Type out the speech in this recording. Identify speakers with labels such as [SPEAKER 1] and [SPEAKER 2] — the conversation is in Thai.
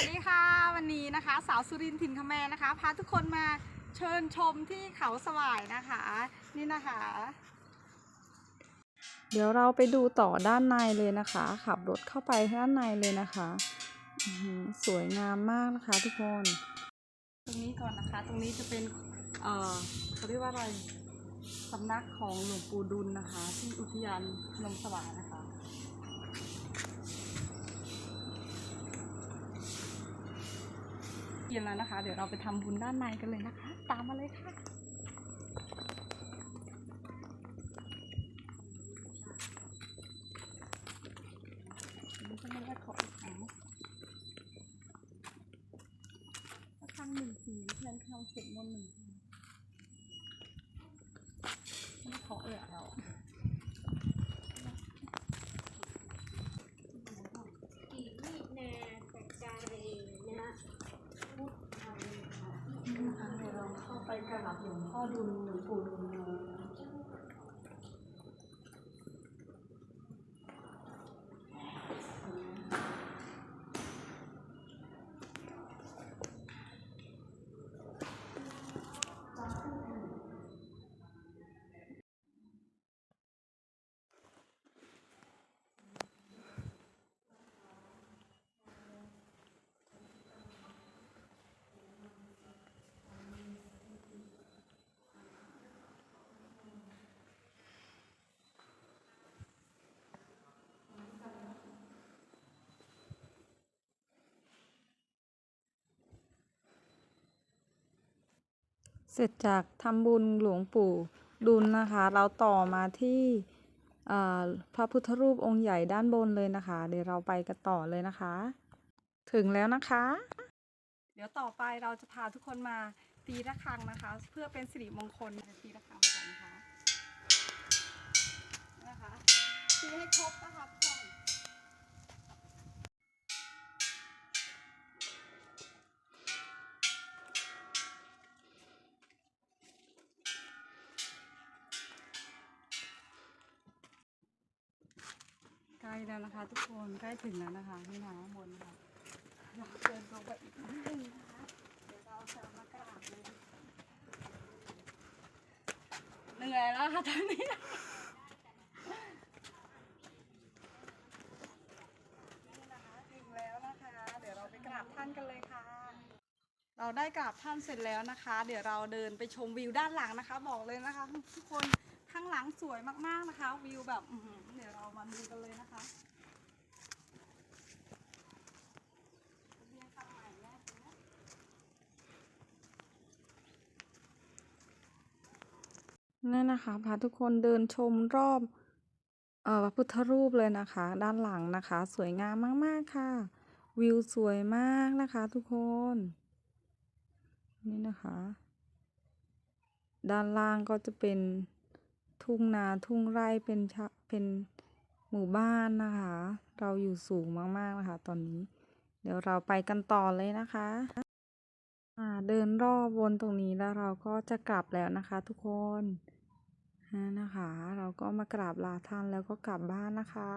[SPEAKER 1] วัสดีค่ะ วันนี้นะคะ สาวสุรินทร์ถิ่นคแมนะคะ พาทุกคนมาเชิญชมที่เขาสวายนะคะ นี่นะคะ
[SPEAKER 2] เดี๋ยวเราไปดูต่อด้านในเลยนะคะ ขับรถเข้าไปด้านในเลยนะคะสวยงามมากนะคะทุกคน
[SPEAKER 1] ตรงนี้ก่อนนะคะ ตรงนี้จะเป็นเอ่อเขาเรียกว่าอะไรสำนักของหลวงปู่ดุลนะคะ ที่อุทยานนมสวายนะคะ เย็นแล้วนะคะ เดี๋ยวเราไปทำบุญด้านในกันเลยนะคะ ตามมาเลยค่ะ นี่ก็ไม่ได้ขออีกครั้งระฆังหนึ่งสีเทียนคำสวดมนต์หนึ่งทีไม่ขอเอ่ยเรา
[SPEAKER 3] กีวินาสัจจาเรนะพุทธังค่ะ
[SPEAKER 1] นี่นะคะเดี๋ยวเรา เข้าไปกราบหลวงพ่อดุลหลวงปู่ดุล เส
[SPEAKER 2] ร็จจากทำบุญหลวงปู่ดุลนะคะ เราต่อมาที่พระพุทธรูปองค์ใหญ่ด้านบนเลยนะคะ เดี๋ยวเราไปกันต่อเลยนะคะ ถึงแล้วนะคะ
[SPEAKER 1] เดี๋ยวต่อไปเราจะพาทุกคนมาตีระฆังนะคะ เพื่อเป็นสิริมงคลตีระฆังก่อนนะคะนะคะตีให้ครบนะคะทุกคน ใกล้แล้วนะคะ ทุกคนใกล้ถึงแล้วนะคะนี่นะข้างบนค่ะเราเดินลงไปอีกนิดนึงนะคะเดี๋ยวเราจะมากราบเลยเหนื่อยแล้วค่ะตอนนี้นี่นะคะถึงแล้วนะคะ เดี๋ยวเราไปกราบท่านกันเลยค่ะ เราได้กราบท่านเสร็จแล้วนะคะ เดี๋ยวเราเดินไปชมวิวด้านหลังนะคะ บอกเลยนะคะ ทุกคน ข้างหลังสวยมากๆนะคะ วิวแบบเดี๋ยวเรามาดูกันเลยนะคะเรียนฟังใหม่แรกเลยนะ
[SPEAKER 2] นี่นะคะพาทุกคนเดินชมรอบเอ่อพระพุทธรูปเลยนะคะ ด้านหลังนะคะ สวยงามมาก ๆ ค่ะ วิวสวยมากนะคะทุกคน นี่นะคะ ด้านล่างก็จะเป็น ทุ่งนาทุ่งไร่เป็นชะเป็นหมู่บ้านนะคะ เราอยู่สูงมากๆนะคะ ตอนนี้ เดี๋ยวเราไปกันต่อเลยนะคะอ่าเดินรอบวนตรงนี้แล้วเราก็จะกลับแล้วนะคะ ทุกคนนะคะ เราก็มากราบลาท่านแล้วก็กลับบ้านนะคะ